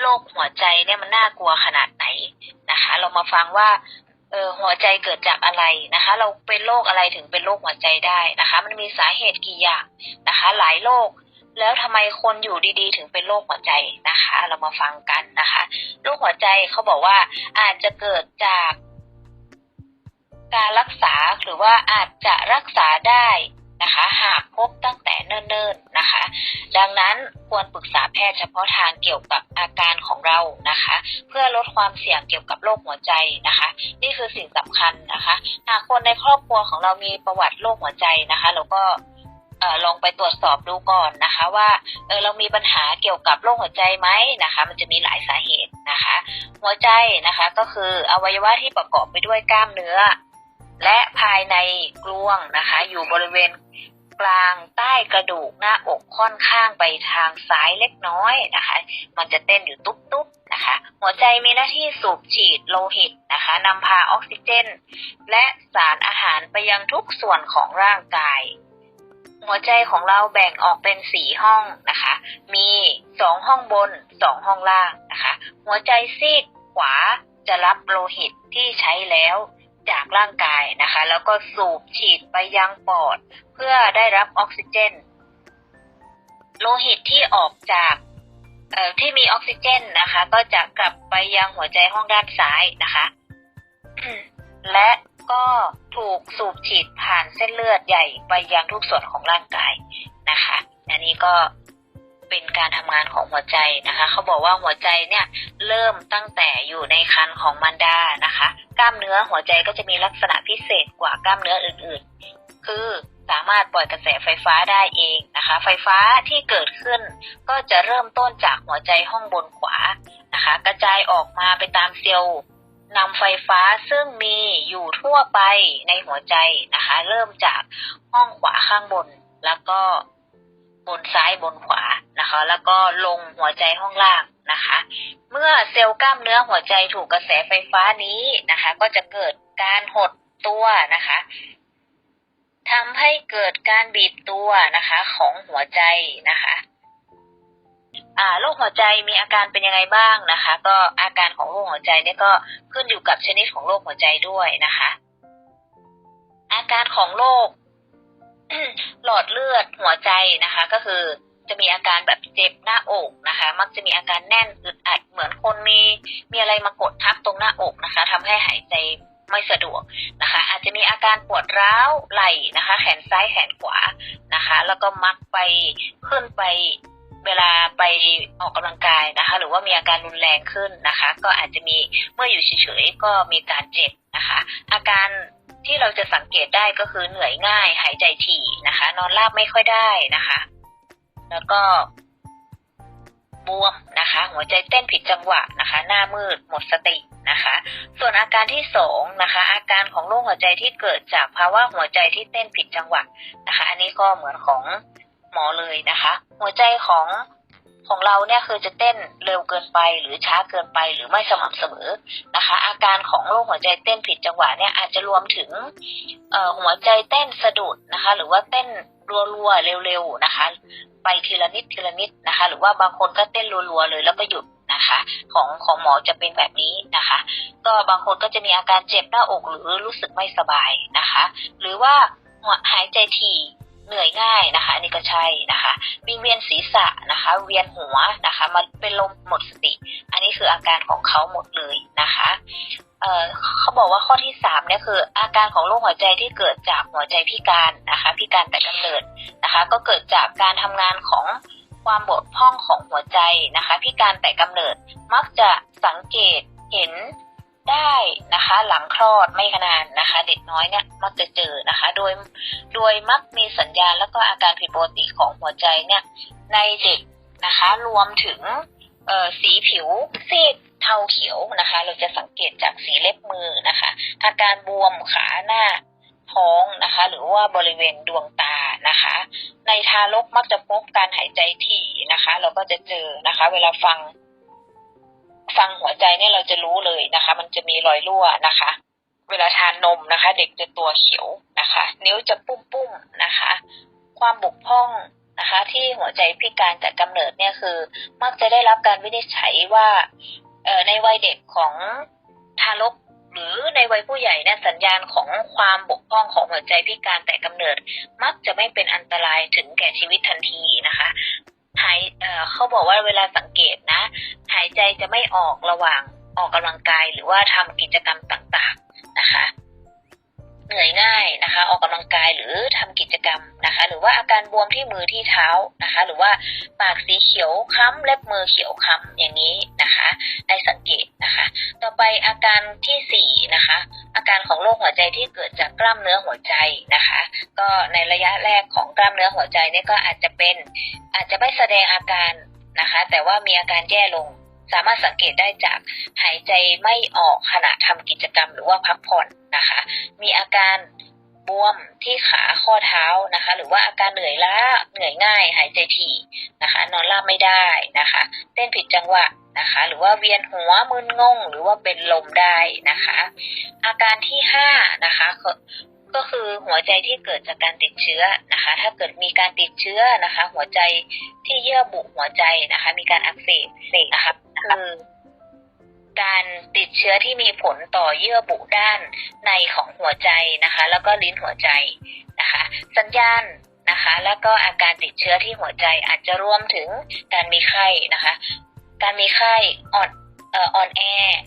โรคหัวใจเนี่ยมันน่ากลัวขนาดไหนนะคะ เรามาฟังว่าเออหัวใจเกิดจากอะไรนะคะ เราเป็นโรคอะไรถึงเป็นโรคหัวใจได้นะคะ มันมีสาเหตุกี่อย่างนะคะ หลายโรคแล้วทำไมคนอยู่ดีๆ ถึงเป็นโรคหัวใจนะคะ เรามาฟังกันนะคะโรคหัวใจเขาบอกว่าอาจจะเกิดจากการรักษาหรือว่าอาจจะรักษาได้ นะคะ หากพบตั้งแต่เนิ่นๆนะคะ ดังนั้นควรปรึกษาแพทย์เฉพาะทางเกี่ยวกับอาการของเรานะคะ เพื่อลดความเสี่ยงเกี่ยวกับโรคหัวใจนะคะ นี่คือสิ่งสำคัญนะคะ หากคนในครอบครัวของเรามีประวัติโรคหัวใจนะคะเราก็ออลองไปตรวจสอบดูก่อนนะคะ ว่าเออเรามีปัญหาเกี่ยวกับโรคหัวใจไหมนะคะ มันจะมีหลายสาเหตุนะคะ หัวใจนะคะก็คืออวัยวะที่ประกอบไปด้วยกล้ามเนื้อ และภายในกลวงนะคะ อยู่บริเวณกลางใต้กระดูกหน้าอกค่อนข้างไปทางซ้ายเล็กน้อยนะคะ มันจะเต้นอยู่ตุ๊บๆนะคะ หัวใจมีหน้าที่สูบฉีดโลหิตนะคะนำพาออกซิเจน และสารอาหารไปยังทุกส่วนของร่างกาย หัวใจของเราแบ่งออกเป็นสี่ห้องนะคะ มีสองห้องบนสองห้องล่างนะคะ หัวใจซีกขวาจะรับโลหิตที่ใช้แล้ว จากร่างกายนะคะ แล้วก็สูบฉีดไปยังปอด เพื่อได้รับออกซิเจน โลหิตที่ออกจากที่มีออกซิเจนนะคะ ก็จะกลับไปยังหัวใจห้องด้านซ้ายนะคะและก็ถูกสูบฉีดผ่านเส้นเลือดใหญ่ไปยังทุกส่วนของร่างกายนะคะ อันนี้ก็ เป็นการทำงานของหัวใจนะคะ เขาบอกว่าหัวใจเนี่ยเริ่มตั้งแต่อยู่ในครรภ์ของมารดานะคะ กล้ามเนื้อหัวใจก็จะมีลักษณะพิเศษกว่ากล้ามเนื้ออื่นๆ คือสามารถปล่อยกระแสไฟฟ้าได้เองนะคะ ไฟฟ้าที่เกิดขึ้น ก็จะเริ่มต้นจากหัวใจห้องบนขวานะคะ กระจายออกมาไปตามเซลล์นำไฟฟ้าซึ่งมีอยู่ทั่วไปในหัวใจนะคะ เริ่มจากห้องขวาข้างบนแล้วก็ บนซ้ายบนขวานะคะ แล้วก็ลงหัวใจห้องล่างนะคะ เมื่อเซลล์กล้ามเนื้อหัวใจถูกกระแสไฟฟ้านี้นะคะ ก็จะเกิดการหดตัวนะคะทำให้เกิดการบีบตัวนะคะ ของหัวใจนะคะโรคหัวใจมีอาการเป็นยังไงบ้างนะคะ ก็อาการของโรคหัวใจเนี่ยก็ขึ้นอยู่กับชนิดของโรคหัวใจด้วยนะคะ อาการของโรค หลอดเลือดหัวใจนะคะ ก็คือจะมีอาการแบบเจ็บหน้าอกนะคะ มักจะมีอาการแน่นอึดอัดเหมือนคนมีมีอะไรมากดทับตรงหน้าอกนะคะทำให้หายใจไม่สะดวกนะคะ อาจจะมีอาการปวดร้าวไหล่นะคะ แขนซ้ายแขนขวานะคะ แล้วก็มักไปขึ้นไปเวลาไปออกกำลังกายนะคะ หรือว่ามีอาการรุนแรงขึ้นนะคะ ก็อาจจะมีเมื่ออยู่เฉยๆก็มีการเจ็บนะคะ อาการ ที่เราจะสังเกตได้ก็คือเหนื่อยง่าย หายใจถี่นะคะ นอนราบไม่ค่อยได้นะคะ แล้วก็บวมนะคะ หัวใจเต้นผิดจังหวะนะคะ หน้ามืดหมดสตินะคะ ส่วนอาการที่สองนะคะ อาการของโรคหัวใจที่เกิดจากภาวะหัวใจที่เต้นผิดจังหวะนะคะ อันนี้ก็เหมือนของหมอเลยนะคะ หัวใจของ ของเราเนี่ยคือจะเต้นเร็วเกินไปหรือช้าเกินไปหรือไม่สม่ำเสมอนะคะ อาการของโรคหัวใจเต้นผิดจังหวะเนี่ยอาจจะรวมถึงหัวใจเต้นสะดุดนะคะ หรือว่าเต้นรัวๆเร็วๆนะคะ ไปทีละนิดทีละนิดนะคะ หรือว่าบางคนก็เต้นรัวๆเลยแล้วก็หยุดนะคะของของหมอจะเป็นแบบนี้นะคะ ก็บางคนก็จะมีอาการเจ็บหน้าอกหรือรู้สึกไม่สบายนะคะ หรือว่าหัวหายใจถี่ เหนื่อยง่ายนะคะอันนี้ก็ใช่นะคะวิงเวียนศีรษะนะคะ เวียนหัวนะคะมันเป็นลมหมดสติ อันนี้คืออาการของเขาหมดเลยนะคะเเขาบอกว่าข้อที่สามเนี่ยคือ อาการของโรคหัวใจที่เกิดจากหัวใจพิการนะคะ พิการแต่กำเนิดนะคะ ก็เกิดจากการทำงานของความบกพร่องของหัวใจนะคะ พิการแต่กำเนิดมักจะสังเกตเห็น ได้นะคะ หลังคลอดไม่ขนานนะคะ เด็กน้อยเนี่ยมักจะเจอนะคะ โดยโดยมักมีสัญญาณแล้วก็อาการผิดปกติของหัวใจเนี่ยในเด็กนะคะ รวมถึงสีผิวซีดเทาเขียวนะคะ เราจะสังเกตจากสีเล็บมือนะคะ อาการบวมขาหน้าท้องนะคะ หรือว่าบริเวณดวงตานะคะ ในทารกมักจะพบการหายใจถี่นะคะ เราก็จะเจอนะคะ เวลาฟัง ฟังหัวใจเนี่ยเราจะรู้เลยนะคะ มันจะมีรอยรั่วนะคะ เวลาทานนมนะคะ เด็กจะตัวเขียวนะคะ นิ้วจะปุ้มๆนะคะ ความบกพร่องนะคะ ที่หัวใจพิการแต่กำเนิดเนี่ยคือ มักจะได้รับการวินิจฉัยว่าเออในวัยเด็กของทารกหรือในวัยผู้ใหญ่เนี่ยสัญญาณของความบกพร่องของหัวใจพิการแต่กำเนิด มักจะไม่เป็นอันตรายถึงแก่ชีวิตทันทีนะคะ หายเเขาบอกว่าเวลาสังเกตนะ หายใจจะไม่ออกระหว่างออกกำลังกายหรือว่าทำกิจกรรมต่างๆนะคะ เหนื่อยง่ายนะคะ ออกกำลังกายหรือทำกิจกรรมนะคะ หรือว่าอาการบวมที่มือที่เท้านะคะ หรือว่าปากสีเขียวคล้ำเล็บมือเขียวคล้ำอย่างนี้นะคะได้สังเกตนะคะ ต่อไปอาการที่สี่นะคะ อาการของโรคหัวใจที่เกิดจากกล้ามเนื้อหัวใจนะคะ ก็ในระยะแรกของกล้ามเนื้อหัวใจเนี่ยก็อาจจะเป็นอาจจะไม่แสดงอาการนะคะ แต่ว่ามีอาการแย่ลง สามารถสังเกตได้จากหายใจไม่ออกขณะทำกิจกรรมหรือว่าพักผ่อนนะคะ มีอาการบวมที่ขาข้อเท้านะคะ หรือว่าอาการเหนื่อยล้าเหนื่อยง่าย หายใจถี่นะคะ นอนราบไม่ได้นะคะ เต้นผิดจังหวะนะคะ หรือว่าเวียนหัวมึนงง หรือว่าเป็นลมได้นะคะ อาการที่ห้านะคะ ก็คือหัวใจที่เกิดจากการติดเชื้อนะคะ ถ้าเกิดมีการติดเชื้อนะคะ หัวใจที่เยื่อบุหัวใจนะคะ มีการอักเสบนะคะคือการติดเชื้อที่มีผลต่อเยื่อบุด้านในของหัวใจนะคะ แล้วก็ลิ้นหัวใจนะคะ สัญญาณนะคะ แล้วก็อาการติดเชื้อที่หัวใจอาจจะรวมถึงการมีไข้นะคะ การมีไข้อ่อน อ่อนแอ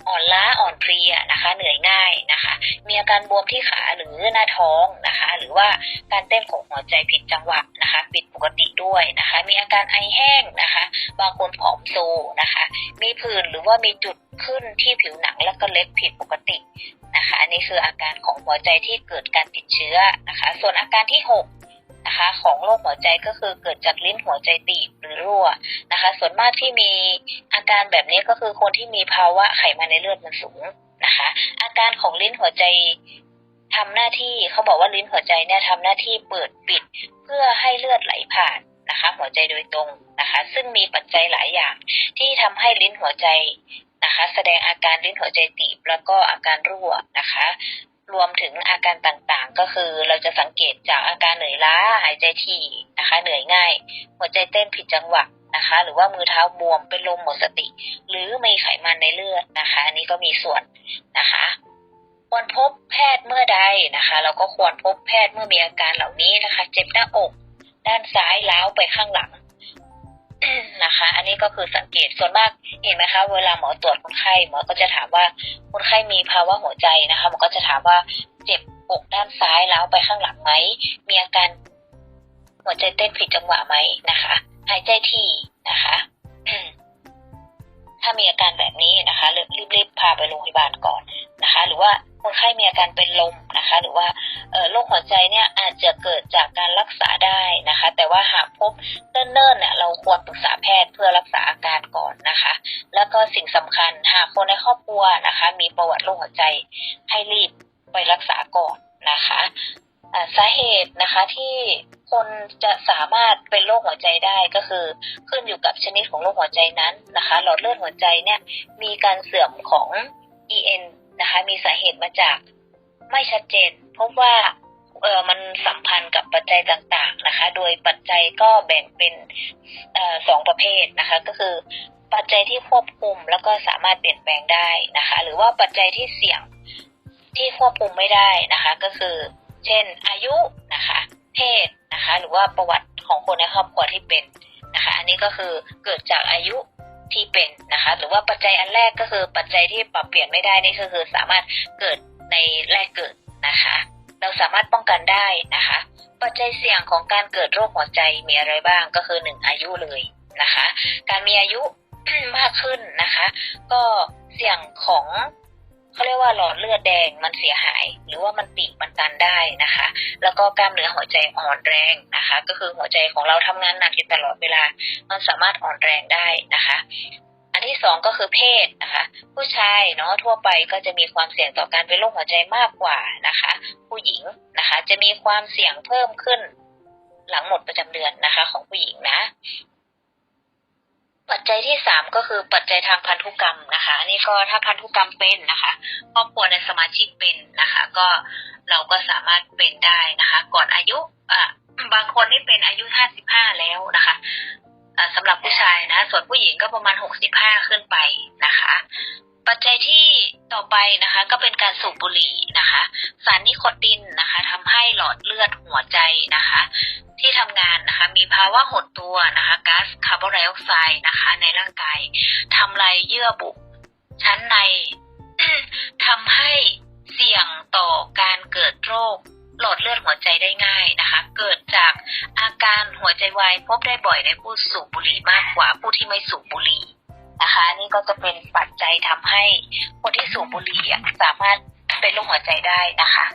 อ่อนล้า อ่อนเพลียนะคะ เหนื่อยง่ายนะคะ มีอาการบวมที่ขาหรือหน้าท้องนะคะ หรือว่าการเต้นของหัวใจผิดจังหวะนะคะ ผิดปกติด้วยนะคะ มีอาการไอแห้งนะคะ บางคนผอมโซนะคะ มีผื่นหรือว่ามีจุดขึ้นที่ผิวหนังแล้วก็เล็บผิดปกตินะคะ อันนี้คืออาการของหัวใจที่เกิดการติดเชื้อนะคะ ส่วนอาการที่หก นะคะของโรคหัวใจก็คือเกิดจากลิ้นหัวใจตีบหรือรั่วนะคะ ส่วนมากที่มีอาการแบบนี้ก็คือคนที่มีภาวะไขมันในเลือดมันสูงนะคะ อาการของลิ้นหัวใจทำหน้าที่เขาบอกว่าลิ้นหัวใจเนี่ยทำหน้าที่เปิดปิด เพื่อให้เลือดไหลผ่านนะคะ หัวใจโดยตรงนะคะ ซึ่งมีปัจจัยหลายอย่าง ที่ทำให้ลิ้นหัวใจนะคะ แสดงอาการลิ้นหัวใจตีบแล้วก็อาการรั่วนะคะ รวมถึงอาการต่างๆ ก็คือเราจะสังเกตจากอาการเหนื่อยล้าหายใจถี่นะคะ เหนื่อยง่าย หัวใจเต้นผิดจังหวะนะคะ หรือว่ามือเท้าบวมเป็นลมหมดสติ หรือมีไขมันในเลือดนะคะ อันนี้ก็มีส่วนนะคะควรพบแพทย์เมื่อใดนะคะเราก็ควรพบแพทย์เมื่อมีอาการเหล่านี้นะคะ เจ็บหน้าอก ด้านซ้ายล้าวไปข้างหลัง นะคะ อันนี้ก็คือสังเกตส่วนมากเห็นไหมคะ เวลาหมอตรวจคนไข้หมอก็จะถามว่าคนไข้มีภาวะหัวใจนะคะหมอก็จะถามว่าเจ็บอกด้านซ้ายล้าวไปข้างหลังไหมมีอาการหัวใจเต้นผิดจังหวะไหมนะคะ หายใจที่นะคะ ถ้ามีอาการแบบนี้นะคะรีบๆพาไปโรงพยาบาลก่อนนะคะ หรือว่าคนไข้มีอาการเป็นลมนะคะ หรือว่าโรคหัวใจเนี่ยอาจจะเกิดจากการรักษาได้นะคะ แต่ว่าหากพบเนิ่นๆเนี่ยเราควรปรึกษาแพทย์เพื่อรักษาอาการก่อนนะคะ แล้วก็สิ่งสำคัญหากคนในครอบครัวนะคะ มีประวัติโรคหัวใจให้รีบไปรักษาก่อนนะคะ สาเหตุนะคะที่คนจะสามารถเป็นโรคหัวใจได้ก็คือ ขึ้นอยู่กับชนิดของโรคหัวใจนั้นนะคะ หลอดเลือดหัวใจเนี่ยมีการเสื่อมของ EN นะคะมีสาเหตุมาจากไม่ชัดเจนพบว่าเออมันสัมพันธ์กับปัจจัยต่างๆนะคะ โดยปัจจัยก็แบ่งเป็นอสองประเภทนะคะ ก็คือ ปัจจัยที่ควบคุมแล้วก็สามารถเปลี่ยนแปลงได้นะคะ หรือว่าปัจจัยที่เสี่ยงที่ควบคุมไม่ได้นะคะ ก็คือ เช่น อายุนะคะ เพศนะคะ หรือว่าประวัติของคนในครอบครัวที่เป็นนะคะ อันนี้ก็คือเกิดจากอายุที่เป็นนะคะ หรือว่าปัจจัยอันแรกก็คือปัจจัยที่ปรับเปลี่ยนไม่ได้นี่ก็คือสามารถเกิดในแรกเกิดนะคะ เราสามารถป้องกันได้นะคะ ปัจจัยเสี่ยงของการเกิดโรคหัวใจมีอะไรบ้างก็คือหนึ่งอายุเลยนะคะ การมีอายุมากขึ้นนะคะ ก็เสี่ยงของ เขาเรียกว่าหลอดเลือดแดงมันเสียหาย หรือว่ามันตีบมันตันได้นะคะ แล้วก็กล้ามเนื้อหัวใจอ่อนแรงนะคะ ก็คือหัวใจของเราทำงานหนักอยู่ตลอดเวลา มันสามารถอ่อนแรงได้นะคะ อันที่สองก็คือเพศนะคะ ผู้ชายเนาะทั่วไปก็จะมีความเสี่ยงต่อการเป็นโรคหัวใจมากกว่านะคะ ผู้หญิงนะคะจะมีความเสี่ยงเพิ่มขึ้นหลังหมดประจำเดือนนะคะ ของผู้หญิงนะ ปัจจัยที่สามก็คือปัจจัยทางพันธุกรรมนะคะอันนี้ก็ถ้าพันธุกรรมเป็นนะคะครอบครัวในสมาชิกเป็นนะคะ ก็เราก็สามารถเป็นได้นะคะ ก่อนอายุอะบางคนนี่เป็นอายุห้าสิบห้าแล้วนะคะอ่าสำหรับผู้ชายนะ ส่วนผู้หญิงก็ประมาณหกสิบห้าขึ้นไปนะคะ ปัจจัยที่ต่อไปนะคะ ก็เป็นการสูบบุหรี่นะคะ สารนิโคตินนะคะทำให้หลอดเลือดหัวใจนะคะ ที่ทำงานนะคะ มีภาวะหดตัวนะคะก๊าซคาร์บอนไดออกไซด์นะคะ ในร่างกายทำลายเยื่อบุชั้นในทำให้เสี่ยงต่อการเกิดโรคหลอดเลือดหัวใจได้ง่ายนะคะ เกิดจากอาการหัวใจวายพบได้บ่อยในผู้สูบบุหรี่มากกว่าผู้ที่ไม่สูบบุหรี่ นะคะนี่ก็จะเป็นปัจจัยทำให้คนที่สูบบุหรี่สามารถเป็นโรคหัวใจได้นะคะ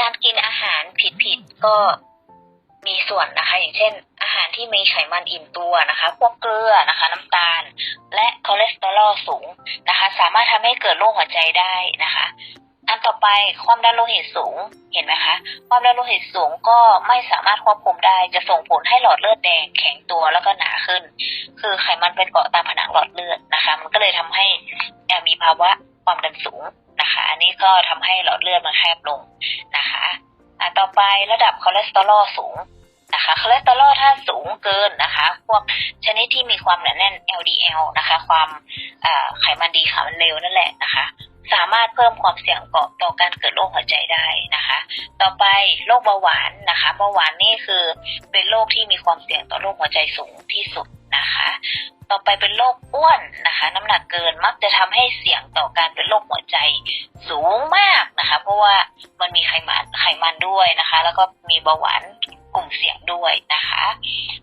การกินอาหารผิดๆก็มีส่วนนะคะ อย่างเช่น อาหารที่มีไขมันอิ่มตัวนะคะ พวกเกลือนะคะ น้ำตาล และคอเลสเตอรอลสูงนะคะ สามารถทำให้เกิดโรคหัวใจได้นะคะ อันต่อไปความดันโลหิตสูงเห็นไหมคะ ความดันโลหิตสูงก็ไม่สามารถควบคุมได้จะส่งผลให้หลอดเลือดแดงแข็งตัวแล้วก็หนาขึ้น คือไขมันเป็นเกาะตามผนังหลอดเลือดนะคะ มันก็เลยทำให้มีภาวะความดันสูงนะคะ อันนี้ก็ทำให้หลอดเลือดมันแคบลงนะคะอะต่อไประดับคอเลสเตอรอลสูงนะคะคอเลสเตอรอลถ้าสูงเกินนะคะ พวกชนิดที่มีความหนาแน่น LDL นะคะ ความไขมันดีไขมันเลวนั่นแหละนะคะ สามารถเพิ่มความเสี่ยงต่อต่อการเกิดโรคหัวใจได้นะคะ ต่อไปโรคเบาหวานนะคะเบาหวานนี่คือเป็นโรคที่มีความเสี่ยงต่อโรคหัวใจสูงที่สุดนะคะ ต่อไปเป็นโรคอ้วนนะคะ น้ำหนักเกินมักจะทำให้เสี่ยงต่อการเป็นโรคหัวใจสูงมากนะคะ เพราะว่ามันมีไขมันไขมันด้วยนะคะ แล้วก็มีเบาหวานกลุ่มเสี่ยงด้วยนะคะ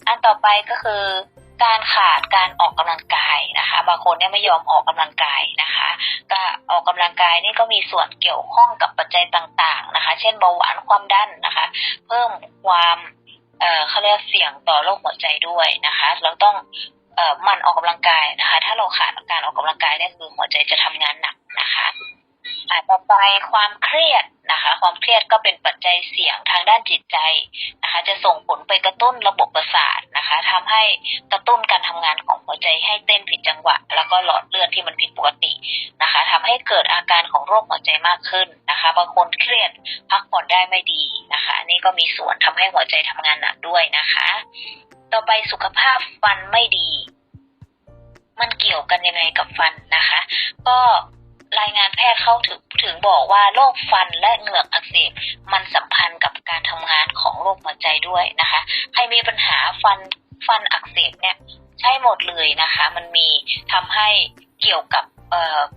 อันต่อไปก็คือ การขาดการออกกำลังกายนะคะบางคนเนี่ยไม่ยอมออกกำลังกายนะคะก็ออกกำลังกายนี่ก็มีส่วนเกี่ยวข้องกับปัจจัยต่างๆนะคะ เช่นเบาหวานความดันนะคะ เพิ่มความเอ่อเขาเรียกเสี่ยงต่อโรคหัวใจด้วยนะคะ เราต้องเอ่อมันออกกำลังกายนะคะ ถ้าเราขาดการออกกำลังกายเนี่ยคือหัวใจจะทำงานหนักนะคะ ต่อไปความเครียดนะคะ ความเครียดก็เป็นปัจจัยเสี่ยงทางด้านจิตใจนะคะ จะส่งผลไปกระตุ้นระบบประสาทนะคะทำให้กระตุ้นการทำงานของหัวใจให้เต้นผิดจังหวะ แล้วก็หลอดเลือดที่มันผิดปกตินะคะทำให้เกิดอาการของโรคหัวใจมากขึ้นนะคะบางคนเครียดพักผ่อนได้ไม่ดีนะคะ นี่ก็มีส่วนทำให้หัวใจทำงานหนักด้วยนะคะ ต่อไปสุขภาพฟันไม่ดี มันเกี่ยวกันยังไงกับฟันนะคะ ก็ รายงานแพทย์เขาถึงถึงบอกว่าโรคฟันและเหงือกอักเสบมันสัมพันธ์กับการทำงานของโรคหัวใจด้วยนะคะ ใครมีปัญหาฟันฟันอักเสบเนี่ยใช่หมดเลยนะคะ มันมีทำให้เกี่ยวกับ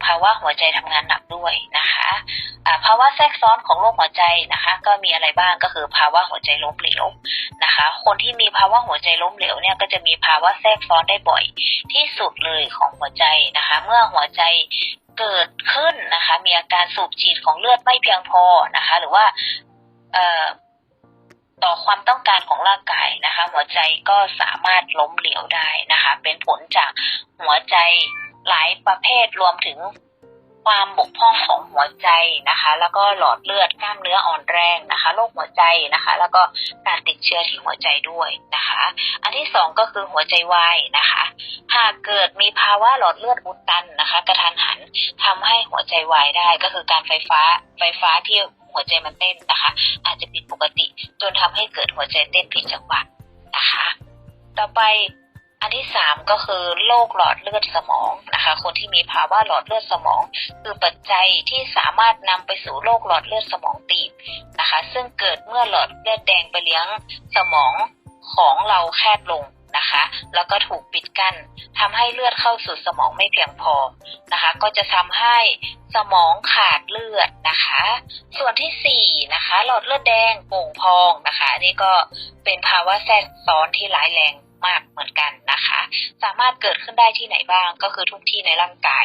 ภาวะหัวใจทำงานหนักด้วยนะคะภาวะแทรกซ้อนของโรคหัวใจนะคะ ก็มีอะไรบ้างก็คือภาวะหัวใจล้มเหลวนะคะ คนที่มีภาวะหัวใจล้มเหลวเนี่ยก็จะมีภาวะแทรกซ้อนได้บ่อยที่สุดเลยของหัวใจนะคะ เมื่อหัวใจเกิดขึ้นนะคะ มีอาการสูบฉีดของเลือดไม่เพียงพอนะคะ หรือว่าเอ่อต่อความต้องการของร่างกายนะคะ หัวใจก็สามารถล้มเหลวได้นะคะ เป็นผลจากหัวใจ หลายประเภทรวมถึงความบกพร่องของหัวใจนะคะ แล้วก็หลอดเลือดกล้ามเนื้ออ่อนแรงนะคะโรคหัวใจนะคะ แล้วก็การติดเชื้อที่หัวใจด้วยนะคะ อันที่สองก็คือหัวใจวายนะคะ หากเกิดมีภาวะหลอดเลือดอุดตันนะคะ กระทันหันทำให้หัวใจวายได้ก็คือการไฟฟ้าไฟฟ้าที่หัวใจมันเต้นนะคะ อาจจะผิดปกติจนทำให้เกิดหัวใจเต้นผิดจังหวะนะคะ ต่อไป อันที่สามก็คือโรคหลอดเลือดสมองนะคะ คนที่มีภาวะหลอดเลือดสมอง คือปัจจัยที่สามารถนำไปสู่โรคหลอดเลือดสมองตีบนะคะ ซึ่งเกิดเมื่อหลอดเลือดแดงไปเลี้ยงสมองของเราแคบลงนะคะ แล้วก็ถูกปิดกั้นทำให้เลือดเข้าสู่สมองไม่เพียงพอนะคะ ก็จะทำให้สมองขาดเลือดนะคะ ส่วนที่สี่นะคะ หลอดเลือดแดงโป่งพองนะคะอันนี้ก็เป็นภาวะแทรกซ้อนที่ร้ายแรง มากเหมือนกันนะคะ สามารถเกิดขึ้นได้ที่ไหนบ้างก็คือทุกที่ในร่างกาย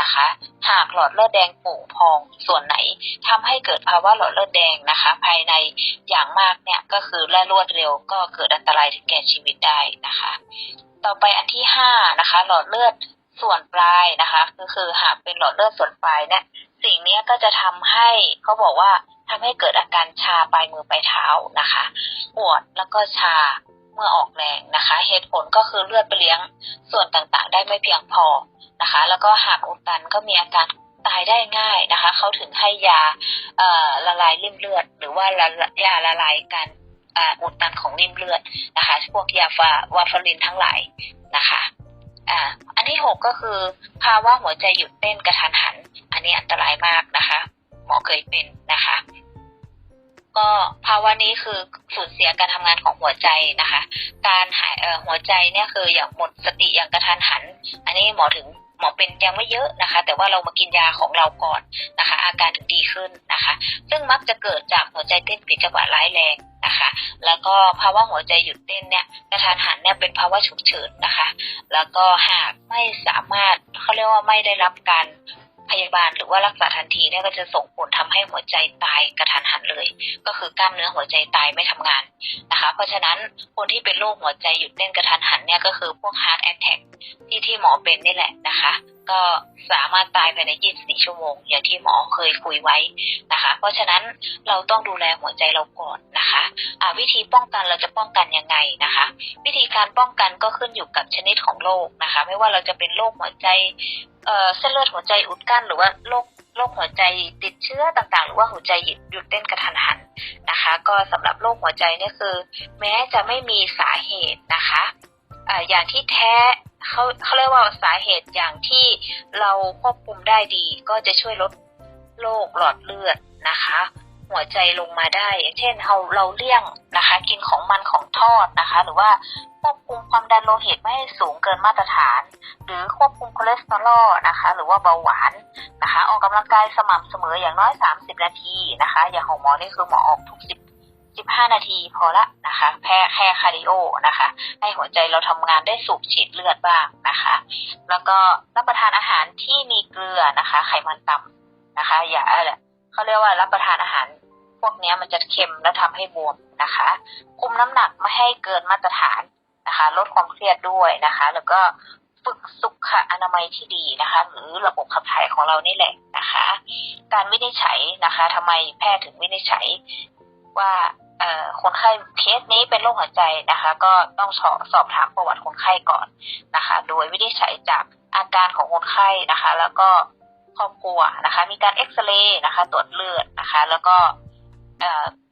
นะคะ หากหลอดเลือดแดงโป่งพองส่วนไหนทำให้เกิดภาวะหลอดเลือดแดงนะคะ ภายในอย่างมากเนี่ยก็คือและรวดเร็วก็เกิดอันตรายถึงแก่ชีวิตได้นะคะ ต่อไปอันที่ห้านะคะหลอดเลือดส่วนปลายนะคะก็คือหากเป็นหลอดเลือดส่วนปลายเนี่ยสิ่งนี้ก็จะทำให้เขาบอกว่าทำให้เกิดอาการชาปลายมือปลายเท้านะคะ ปวดแล้วก็ชา เมื่อออกแรงนะคะ เหตุผลก็คือเลือดไปเลี้ยงส่วนต่างๆ ได้ไม่เพียงพอนะคะ แล้วก็หากอุดตันก็มีอาการตายได้ง่ายนะคะ เขาถึงให้ยาละลายริ่มเลือด หรือว่ายาละลายการอุดตันของริ่มเลือดนะคะ พวกยาฟาวาฟารินทั้งหลายนะคะอันที่หกก็คือภาวะหัวใจหยุดเต้นกระทันหัน อันนี้อันตรายมากนะคะ หมอเคยเป็นนะคะ ก็ภาวะนี้คือสูญเสียการทำงานของหัวใจนะคะ การหายหัวใจเนี่ยคืออย่างหมดสติอย่างกระทันหัน อันนี้หมอถึงหมอเป็นยังไม่เยอะนะคะ แต่ว่าเรามากินยาของเราก่อนนะคะ อาการถึงดีขึ้นนะคะ ซึ่งมักจะเกิดจากหัวใจเต้นผิดจังหวะร้ายแรงนะคะ แล้วก็ภาวะหัวใจหยุดเต้นเนี่ยกระทันหันเนี่ยเป็นภาวะฉุกเฉินนะคะ แล้วก็หากไม่สามารถเขาเรียกว่าไม่ได้รับการ พยาบาลหรือว่ารักษาทันทีเนี่ยก็จะส่งผลทำให้หัวใจตายกระทันหันเลย ก็คือกล้ามเนื้อหัวใจตายไม่ทำงานนะคะ เพราะฉะนั้นคนที่เป็นโรคหัวใจหยุดเต้นกระทันหันเนี่ยก็คือพวก heart attack ที่ที่หมอเป็นนี่แหละนะคะ ก็สามารถตายภายใน 24 ชั่วโมง อย่างที่หมอเคยคุยไว้นะคะ เพราะฉะนั้นเราต้องดูแลหัวใจเราก่อนนะคะะวิธีป้องกันเราจะป้องกันยังไงนะคะ วิธีการป้องกันก็ขึ้นอยู่กับชนิดของโรคนะคะ ไม่ว่าเราจะเป็นโรคหัวใจเเส้นเลือดหัวใจอุดกั้นหรือว่าโรคโรคหัวใจติดเชื้อต่างๆ หรือว่าหัวใจหยุดเต้นกระทันหันนะคะ ก็สำหรับโรคหัวใจนี่คือ แม้จะไม่มีสาเหตุนะคะ อ่าอย่างที่แท้เขาเขาเรียกว่าสาเหตุอย่างที่เราควบคุมได้ดี ก็จะช่วยลดโรคหลอดเลือดนะคะ หัวใจลงมาได้อย่างเช่นเราเราเลี่ยงนะคะ กินของมันของทอดนะคะ หรือว่าควบคุมความดันโลหิตไม่ให้สูงเกินมาตรฐาน หรือควบคุมคอเลสเตอรอลนะคะ หรือว่าเบาหวานนะคะ ออกกำลังกายสม่ำเสมออย่างน้อย 30 นาทีนะคะ อย่างของหมอนี่คือหมอออกทุก 10 15 นาทีพอละนะคะแค่แค่คาร์ดิโอนะคะ ให้หัวใจเราทำงานได้สูบฉีดเลือดบ้างนะคะ แล้วก็รับประทานอาหารที่มีเกลือนะคะ ไขมันต่ำนะคะ อย่าเขาเรียกว่ารับประทานอาหารพวกนี้มันจะเค็มและทำให้บวมนะคะ คุมน้ำหนักไม่ให้เกินมาตรฐานนะคะ ลดความเครียดด้วยนะคะ แล้วก็ฝึกสุขอนามัยที่ดีนะคะ หรือระบบขับถ่ายของเรานี่แหละนะคะ การวินิจฉัยนะคะทำไมแพทย์ถึงวินิจฉัยว่า คนไข้เคสนี้เป็นโรคหัวใจนะคะ ก็ต้องสอบสอบถามประวัติคนไข้ก่อนนะคะ โดยวินิจฉัยจากอาการของคนไข้นะคะ แล้วก็ครอบครัวนะคะ มีการเอ็กซเรย์นะคะ ตรวจเลือดนะคะ แล้วก็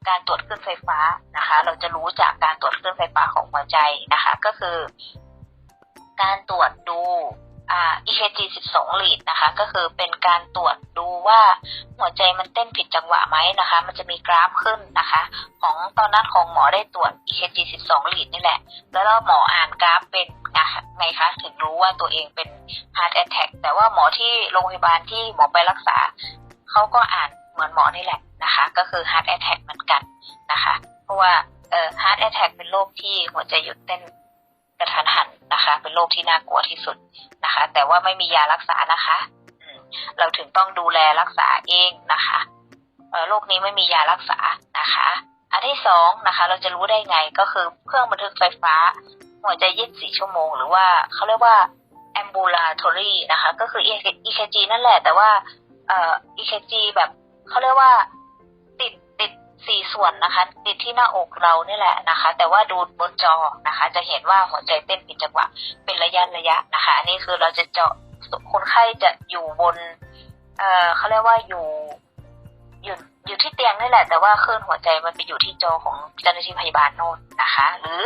การตรวจคลื่นไฟฟ้านะคะ เราจะรู้จากการตรวจคลื่นไฟฟ้าของหัวใจนะคะ ก็คือ การตรวจดู EKG 12ลีดนะคะ ก็คือเป็นการตรวจดูว่าหัวใจมันเต้นผิดจังหวะไหมนะคะ มันจะมีกราฟขึ้นนะคะ ของตอนนั้นของหมอได้ตรวจ EKG 12ลีดนี่แหละ แล้วหมออ่านกราฟเป็นไงคะถึงรู้ว่าตัวเองเป็น heart attack แต่ว่าหมอที่โรงพยาบาลที่หมอไปรักษาเขาก็อ่านเหมือนหมอนี่แหละนะคะ ก็คือ heart attack เหมือนกันนะคะ เพราะว่าเอ่อ heart attack เป็นโรคที่หัวใจหยุดเต้น กระทันหันนะคะ เป็นโรคที่น่ากลัวที่สุดนะคะ แต่ว่าไม่มียารักษานะคะเราถึงต้องดูแลรักษาเองนะคะโรคนี้ไม่มียารักษานะคะ อันที่สองนะคะ เราจะรู้ได้ไงก็คือเครื่องบันทึกไฟฟ้า หัวใจ24ชั่วโมง หรือว่าเขาเรียกว่า ambulatory นะคะ ก็คือ EKG นั่นแหละ แต่ว่า EKG แบบเขาเรียกว่า สี่ส่วนนะคะ ติดที่หน้าอกเรานี่แหละนะคะ แต่ว่าดูบนจอนะคะ จะเห็นว่าหัวใจเต้นผิดจังหวะเป็นระยะระยะนะคะ อันนี้คือเราจะเจาะคนไข้จะอยู่บน เอ่อเขาเรียกว่าอยู่อยู่อยู่ที่เตียงนี่แหละ แต่ว่าคลื่นหัวใจมันไปอยู่ที่จอของเจ้าหน้าที่พยาบาลโน่นนะคะ หรือ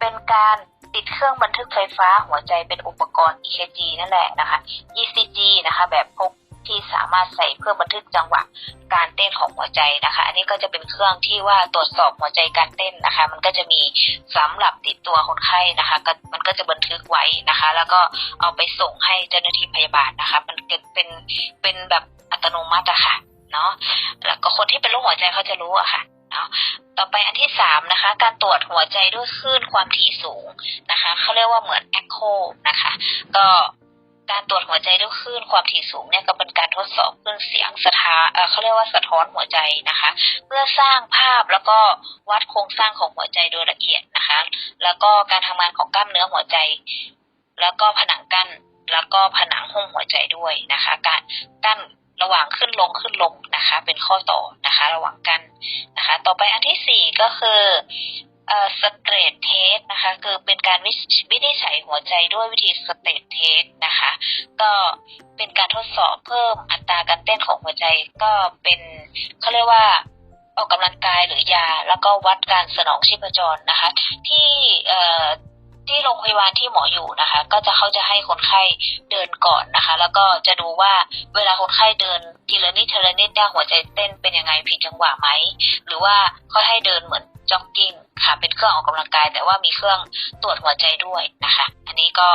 เป็นการติดเครื่องบันทึกไฟฟ้าหัวใจเป็นอุปกรณ์ EKG นั่นแหละนะคะ ECG นะคะ แบบพก ที่สามารถใส่เพื่อบันทึกจังหวะการเต้นของหัวใจนะคะ อันนี้ก็จะเป็นเครื่องที่ว่าตรวจสอบหัวใจการเต้นนะคะ มันก็จะมีสำหรับติดตัวคนไข้นะคะมันก็จะบันทึกไว้นะคะ แล้วก็เอาไปส่งให้เจ้าหน้าที่พยาบาลนะคะ มันเป็นเป็นแบบอัตโนมัติอะค่ะเนาะแล้วก็คนที่เป็นโรคหัวใจเขาจะรู้อะค่ะเนาะต่อไปอันที่สามนะคะ การตรวจหัวใจด้วยคลื่นความถี่สูงนะคะเขาเรียกว่าเหมือน echo นะคะ ก็ การตรวจหัวใจด้วยคลื่นความถี่สูงเนี่ยก็เป็นการทดสอบคลื่นเสียงสะท้าเขาเรียกว่าสะท้อนหัวใจนะคะ เพื่อสร้างภาพแล้วก็วัดโครงสร้างของหัวใจโดยละเอียดนะคะ แล้วก็การทำงานของกล้ามเนื้อหัวใจ แล้วก็ผนังกั้นแล้วก็ผนังหุ้มหัวใจด้วยนะคะ การกั้นระหว่างขึ้นลงขึ้นลงนะคะ เป็นข้อต่อนะคะ ระหว่างกันนะคะ ต่อไปอันที่สี่ก็คือเอ่อสเตร สนะคะ คือเป็นการวิวินิจฉัยหัวใจด้วยวิธีสเตตเทสนะคะ ก็เป็นการทดสอบเพิ่มอัตราการเต้นของหัวใจก็เป็นเขาเรียกว่าออกกำลังกายหรือยา แล้วก็วัดการสนองชีพจรนะคะ ที่เอ่อที่โรงพยาบาลที่หมออยู่นะคะ ก็จะเขาจะให้คนไข้เดินก่อนนะคะ แล้วก็จะดูว่าเวลาคนไข้เดินทีละนิดทีละนิดเนี่ยหัวใจเต้นเป็นยังไงผิดจังหวะไหมหรือว่าเขาให้เดินเหมือนจ็อกกิ้ง ค่ะ เป็นเครื่องออกกำลังกาย แต่ว่ามีเครื่องตรวจหัวใจด้วยนะคะ อันนี้ก็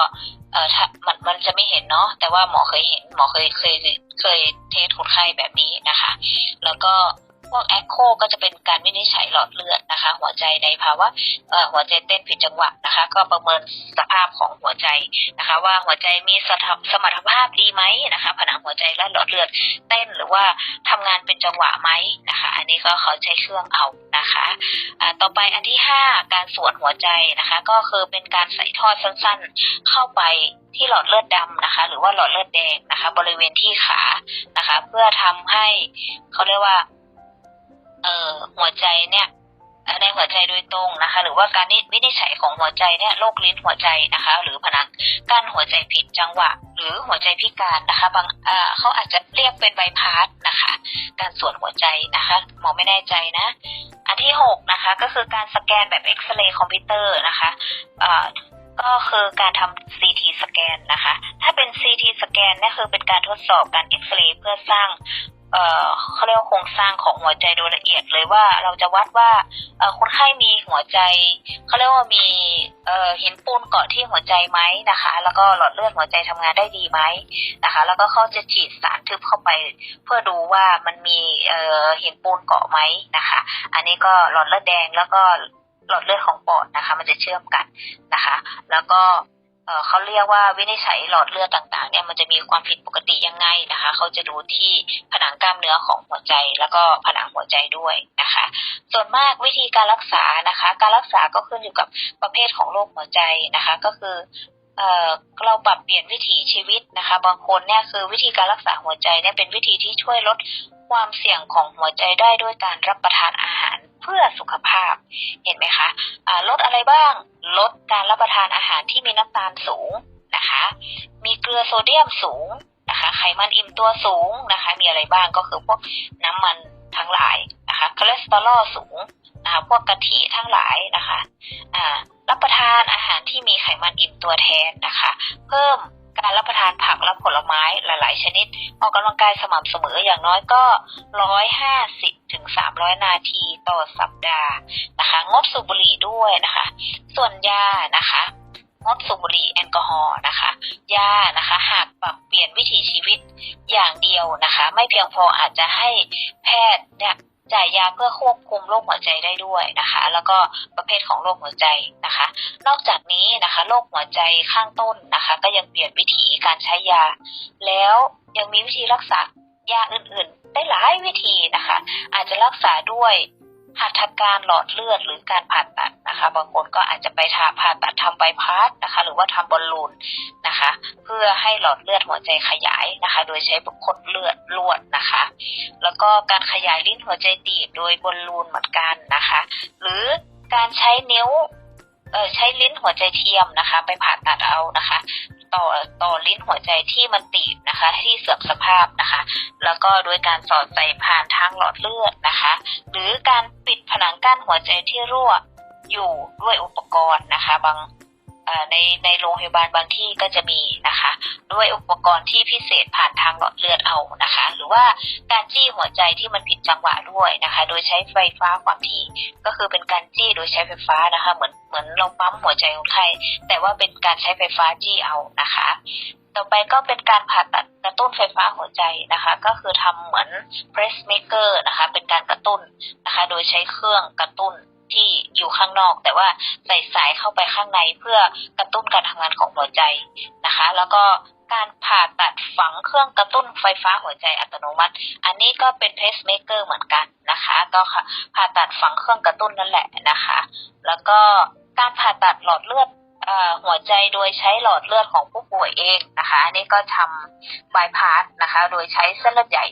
เออถ้ามันมันจะไม่เห็นเนาะแต่ว่าหมอเคยเห็นหมอเคยเคยเคยเทสคนไข้แบบนี้นะคะ แล้วก็ พวกแอคโคก็จะเป็นการวินิจฉัยหลอดเลือดนะคะ หัวใจในภาวะหัวใจเต้นผิดจังหวะนะคะ ก็ประเมินสภาพของหัวใจนะคะ ว่าหัวใจมีสถสมรรถภาพดีไหมนะคะ ผนังหัวใจและหลอดเลือดเต้นหรือว่าทำงานเป็นจังหวะไหมนะคะ อันนี้ก็เขาใช้เครื่องเอานะคะอ่าต่อไปอันที่ห้าการสวนหัวใจนะคะ ก็คือเป็นการใส่ท่อสั้นๆ เข้าไปที่หลอดเลือดดำนะคะ หรือว่าหลอดเลือดแดงนะคะ บริเวณที่ขานะคะ เพื่อทำให้เขาเรียกว่า เอ่อหัวใจเนี่ยในหัวใจโดยตรงนะคะ หรือว่าการวินิจฉัยของหัวใจเนี่ยโรคลิ้นหัวใจนะคะ หรือผนังกั้นหัวใจผิดจังหวะ หรือหัวใจพิการนะคะบางเเขาอาจจะเรียกเป็นไบพาสนะคะ การส่วนหัวใจนะคะหมอไม่แน่ใจนะ อันที่หกนะคะก็คือการสแกนแบบเอ็กซเรย์คอมพิวเตอร์นะคะก็คือการทำ CT สแกนนะคะ ถ้าเป็น CT สแกนเนี่ยคือเป็นการทดสอบการเอ็กซเรย์เพื่อสร้าง เอ่อเขาเรียกว่าโครงสร้างของหัวใจโดยละเอียดเลยว่าเราจะวัดว่าเอ่อคนไข้มีหัวใจเขาเรียกว่ามีเอ่อหินปูนเกาะที่หัวใจไหมนะคะ แล้วก็หลอดเลือดหัวใจทำงานได้ดีไหมนะคะ แล้วก็เขาจะฉีดสารทึบเข้าไป เพื่อดูว่ามันมีเอ่อหินปูนเกาะไหมนะคะ อันนี้ก็หลอดเลือดแดงแล้วก็หลอดเลือดของปอดนะคะ มันจะเชื่อมกันนะคะ แล้วก็ เขาเรียกว่าวินิจฉัยหลอดเลือดต่างๆเนี่ยมันจะมีความผิดปกติยังไงนะคะเขาจะดูที่ผนังกล้ามเนื้อของหัวใจแล้วก็ผนังหัวใจด้วยนะคะ ส่วนมากวิธีการรักษานะคะ การรักษาก็ขึ้นอยู่กับประเภทของโรคหัวใจนะคะ ก็คือเราปรับเปลี่ยนวิถีชีวิตนะคะ บางคนเนี่ยคือวิธีการรักษาหัวใจเนี่ยเป็นวิธีที่ช่วยลด ความเสี่ยงของหัวใจได้ด้วยการรับประทานอาหารเพื่อสุขภาพ เห็นไหมคะอ่าลดอะไรบ้าง ลดการรับประทานอาหารที่มีน้ำตาลสูงนะคะ มีเกลือโซเดียมสูงนะคะ ไขมันอิ่มตัวสูงนะคะ มีอะไรบ้างก็คือพวกน้ำมันทั้งหลายนะคะคอเลสเตอรอลสูงนะคะพวกกะทิทั้งหลายนะคะอ่ารับประทานอาหารที่มีไขมันอิ่มตัวแทนนะคะ เพิ่ม การรับประทานผักและผลไม้หลาย ๆ ชนิด ออกกำลังกายสม่ำเสมออย่างน้อยก็ร้อยห้าสิบถึงสามร้อยนาทีต่อสัปดาห์นะคะ งดสูบบุหรี่ด้วยนะคะ ส่วนยานะคะงดสูบบุหรี่แอลกอฮอล์นะคะยานะคะ หากปรับเปลี่ยนวิถีชีวิตอย่างเดียวนะคะ ไม่เพียงพออาจจะให้แพทย์เนี่ย จ่ายยาเพื่อควบคุมโรคหัวใจได้ด้วยนะคะ แล้วก็ประเภทของโรคหัวใจนะคะ นอกจากนี้นะคะโรคหัวใจข้างต้นนะคะ ก็ยังเปลี่ยนวิธีการใช้ยา แล้วยังมีวิธีรักษายาอื่น ๆ ได้หลายวิธีนะคะ อาจจะรักษาด้วย หัตถการหลอดเลือดหรือการผ่าตัดนะคะ บางคนก็อาจจะไปทาผ่าตัดทำใบพัดนะคะ หรือว่าทำบอลลูนนะคะ เพื่อให้หลอดเลือดหัวใจขยายนะคะ โดยใช้ขดเลือดลวดนะคะ แล้วก็การขยายลิ้นหัวใจตีบโดยบอลลูนเหมือนกันนะคะ หรือการใช้นิ้วเออใช้ลิ้นหัวใจเทียมนะคะ ไปผ่าตัดเอานะคะ ต่อต่อลิ้นหัวใจที่มันตีบนะคะ ที่เสื่อมสภาพนะคะ แล้วก็โดยการสอดใส่ผ่านทางหลอดเลือดนะคะ หรือการปิดผนังกั้นหัวใจที่รั่วอยู่ด้วยอุปกรณ์นะคะ บาง ในในโรงพยาบาลบางที่ก็จะมีนะคะ ด้วยอุปกรณ์ที่พิเศษผ่านทางหลอดเลือดเอานะคะ หรือว่าการจี้หัวใจที่มันผิดจังหวะด้วยนะคะ โดยใช้ไฟฟ้าความถี่ก็คือเป็นการจี้โดยใช้ไฟฟ้านะคะ เหมือนเหมือนเราปั๊มหัวใจคนไข้แต่ว่าเป็นการใช้ไฟฟ้าจี้เอานะคะ ต่อไปก็เป็นการผ่าตัดกระตุ้นไฟฟ้าหัวใจนะคะ ก็คือทำเหมือน pacemaker นะคะ เป็นการกระตุ้นนะคะ โดยใช้เครื่องกระตุ้น ที่อยู่ข้างนอก แต่ว่าใส่สายเข้าไปข้างในเพื่อกระตุ้นการทำงานของหัวใจนะคะ แล้วก็การผ่าตัดฝังเครื่องกระตุ้นไฟฟ้าหัวใจอัตโนมัติ อันนี้ก็เป็น pacemaker เหมือนกันนะคะ ก็ผ่าตัดฝังเครื่องกระตุ้นนั่นแหละนะคะ แล้วก็การผ่าตัดหลอดเลือดหัวใจโดยใช้หลอดเลือดของผู้ป่วยเองนะคะ อันนี้ก็ทำบายพาสนะคะ โดยใช้เส้นเลือดใหญ่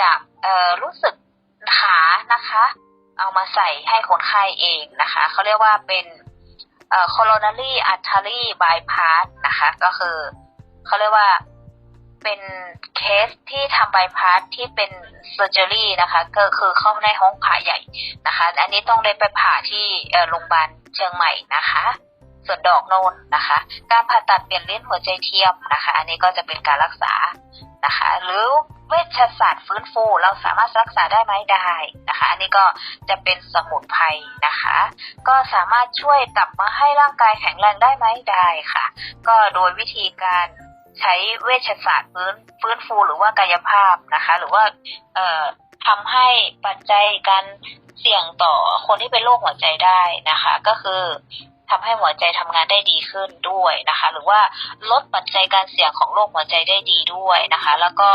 จากรู้สึกขานะคะ เอามาใส่ให้คนไข้เองนะคะเขาเรียกว่าเป็นเอ่อ coronary artery bypass นะคะ ก็คือเขาเรียกว่าเป็นเคสที่ทำ bypass ที่เป็น surgery นะคะ ก็คือเข้าในห้องผ่าใหญ่นะคะ อันนี้ต้องได้ไปผ่าที่โรงพยาบาลเชียงใหม่นะคะ ส่วนดอกโนนนะคะ การผ่าตัดเปลี่ยนลิ้นหัวใจเทียมนะคะ อันนี้ก็จะเป็นการรักษานะคะ หรือเวชศาสตร์ฟื้นฟูเราสามารถรักษาได้ไหมได้นะคะ อันนี้ก็จะเป็นสมุนไพรนะคะ ก็สามารถช่วยกลับมาให้ร่างกายแข็งแรงได้ไหมได้ค่ะ ก็โดยวิธีการใช้เวชศาสตร์ฟื้นฟื้นฟูหรือว่ากายภาพนะคะ หรือว่าเอ่อทำให้ปัจจัยการเสี่ยงต่อคนที่เป็นโรคหัวใจได้นะคะ ก็คือ ทำให้หัวใจทำงานได้ดีขึ้นด้วยนะคะ หรือว่าลดปัจจัยการเสี่ยงของโรคหัวใจได้ดีด้วยนะคะ แล้วก็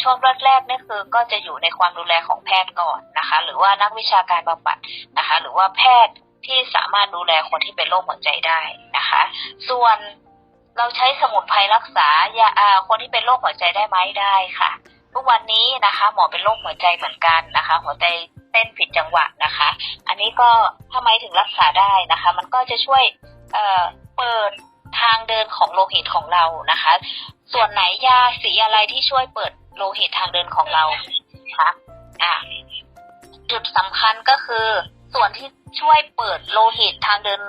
ช่วงแรกๆนี่คือก็จะอยู่ในความดูแลของแพทย์ก่อนนะคะ หรือว่านักวิชาการบำบัดนะคะ หรือว่าแพทย์ที่สามารถดูแลคนที่เป็นโรคหัวใจได้นะคะ ส่วนเราใช้สมุนไพรรักษายาอาคนที่เป็นโรคหัวใจได้ไหมได้ค่ะ ทุกวันนี้นะคะหมอเป็นโรคหัวใจเหมือนกันนะคะ หัวใจเต้นผิดจังหวะนะคะ อันนี้ก็ทำไมถึงรักษาได้นะคะ มันก็จะช่วยเอ่อเปิดทางเดินของโลหิตของเรานะคะ ส่วนไหนยาสีอะไรที่ช่วยเปิดโลหิตทางเดินของเราคะอะจุดสำคัญก็คือ ส่วนที่ช่วยเปิดโลหิตทางเดิน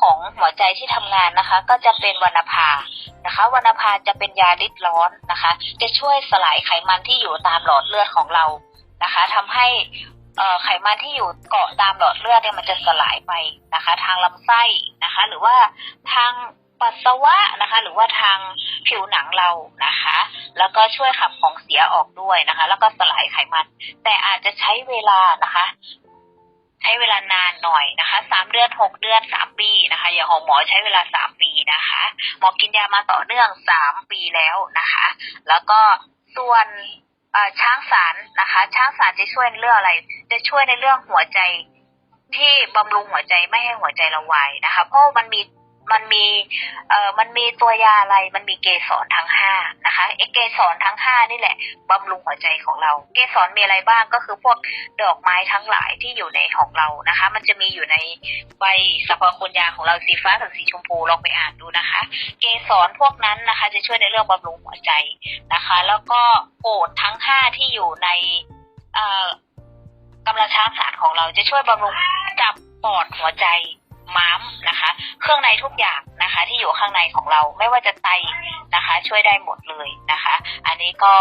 ของหัวใจที่ทำงานนะคะ ก็จะเป็นวรรณภา นะคะวรรณภาจะเป็นยาลิดร้อนนะคะ จะช่วยสลายไขมันที่อยู่ตามหลอดเลือดของเรานะคะทำให้อ่อไขมันที่อยู่เกาะตามหลอดเลือดเนี่ยมันจะสลายไปนะคะ ทางลำไส้นะคะ หรือว่าทางปัสสาวะนะคะ หรือว่าทางผิวหนังเรานะคะ แล้วก็ช่วยขับของเสียออกด้วยนะคะ แล้วก็สลายไขมัน แต่อาจจะใช้เวลานะคะ ใช้เวลานานหน่อยนะคะสามเดือนหกเดือนสามปีนะคะ อย่างของหมอใช้เวลาสามปีนะคะ หมอกินยามาต่อเนื่องสามปีแล้วนะคะ แล้วก็ส่วนอ่อช้างสารนะคะ ช้างสารจะช่วยในเรื่องอะไร จะช่วยในเรื่องหัวใจที่บำรุงหัวใจไม่ให้หัวใจเราวายนะคะ เพราะมันมี มันมีเอ่อมันมีตัวยาอะไร มันมีเกสรทั้งห้านะคะไอเกสรทั้งห้านี่แหละบำรุงหัวใจของเรา เกสรมีอะไรบ้างก็คือพวกดอกไม้ทั้งหลายที่อยู่ในของเรานะคะ มันจะมีอยู่ในใบสรรพคุณยาของเราสีฟ้ากับสีชมพูลองไปอ่านดูนะคะ เกสรพวกนั้นนะคะ จะช่วยในเรื่องบำรุงหัวใจนะคะ แล้วก็โกดทั้งห้าที่อยู่ในเอ่อกำลังช้างสารของเราจะช่วยบำรุงจับปอดหัวใจ ม้ามนะคะ เครื่องในทุกอย่างนะคะ ที่อยู่ข้างในของเราไม่ว่าจะไตนะคะ ช่วยได้หมดเลยนะคะ อันนี้ก็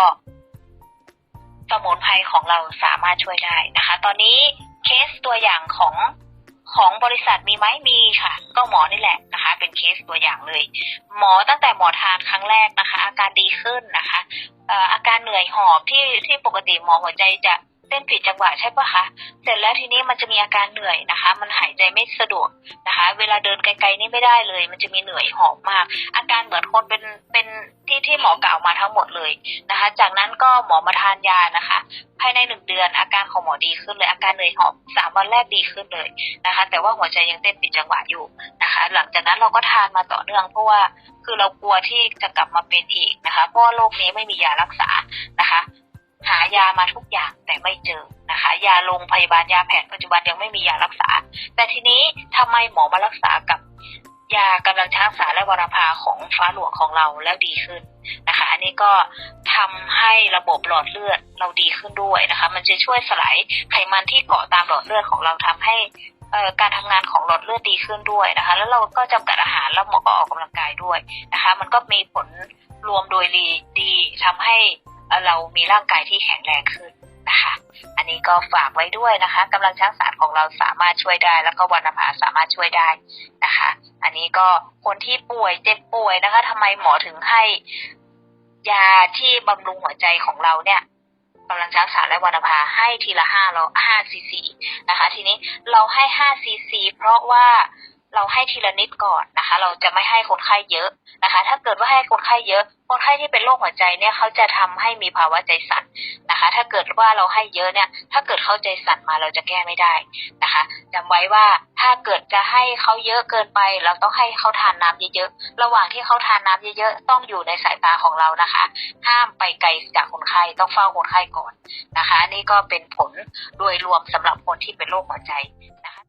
สมุนไพรของเราสามารถช่วยได้นะคะ ตอนนี้เคสตัวอย่างของของบริษัทมีไหมมีค่ะ ก็หมอนี่แหละนะคะ เป็นเคสตัวอย่างเลย หมอตั้งแต่หมอทานครั้งแรกนะคะ อาการดีขึ้นนะคะอาการเหนื่อยหอบที่ที่ปกติหมอหัวใจจะ เต้นผิดจังหวะใช่ปะคะ เสร็จแล้วทีนี้มันจะมีอาการเหนื่อยนะคะ มันหายใจไม่สะดวกนะคะ เวลาเดินไกลๆนี่ไม่ได้เลย มันจะมีเหนื่อยหอบมาก อาการเหมือนคนเป็นเป็นที่ที่หมอกล่าวมาทั้งหมดเลยนะคะ จากนั้นก็หมอมาทานยานะคะ ภายในหนึ่งเดือนอาการของหมอดีขึ้นเลย อาการเหนื่อยหอบสามวันแรกดีขึ้นเลยนะคะ แต่ว่าหัวใจยังเต้นผิดจังหวะอยู่นะคะ หลังจากนั้นเราก็ทานมาต่อเนื่องเพราะว่าคือเรากลัวที่จะกลับมาเป็นอีกนะคะ เพราะว่าโรคนี้ไม่มียารักษานะคะ หายามาทุกอย่างแต่ไม่เจอนะคะ ยาโรงพยาบาลยาแผนปัจจุบันยังไม่มียารักษา แต่ทีนี้ทำไมหมอมารักษากับยากำลังช้างสารและวรภาของฟ้าหลวงของเราแล้วดีขึ้นนะคะ อันนี้ก็ทำให้ระบบหลอดเลือดเราดีขึ้นด้วยนะคะ มันจะช่วยสลายไขมันที่เกาะตามหลอดเลือดของเราทำให้การทำงานของหลอดเลือดดีขึ้นด้วยนะคะ แล้วเราก็จำกัดอาหารแล้วหมอก็ออกกำลังกายด้วยนะคะ มันก็มีผลรวมโดยดีดีทำให้ เรามีร่างกายที่แข็งแรงขึ้นนะคะ อันนี้ก็ฝากไว้ด้วยนะคะกำลังช้างสารของเราสามารถช่วยได้ แล้วก็วรรณภาสามารถช่วยได้นะคะ อันนี้ก็คนที่ป่วยเจ็บป่วยนะคะทำไมหมอถึงให้ยาที่บำรุงหัวใจของเราเนี่ยกำลังช้างสารและวรรณภาให้ทีละห้าเราห้าซีซีนะคะ ทีนี้เราให้ห้าซีซีเพราะว่า เราให้ทีละนิดก่อนนะคะ เราจะไม่ให้คนไข้เยอะนะคะ ถ้าเกิดว่าให้คนไข้เยอะ คนไข้ที่เป็นโรคหัวใจเนี่ยเขาจะทำให้มีภาวะใจสั่นนะคะ ถ้าเกิดว่าเราให้เยอะเนี่ย ถ้าเกิดเขาใจสั่นมาเราจะแก้ไม่ได้นะคะจำไว้ว่าถ้าเกิดจะให้เขาเยอะเกินไป เราต้องให้เขาทานน้ำเยอะๆระหว่างที่เขาทานน้ำเยอะๆต้องอยู่ในสายตาของเรานะคะ ห้ามไปไกลจากคนไข้ต้องเฝ้าคนไข้ก่อนนะคะ นี่ก็เป็นผลโดยรวมสำหรับคนที่เป็นโรคหัวใจนะคะ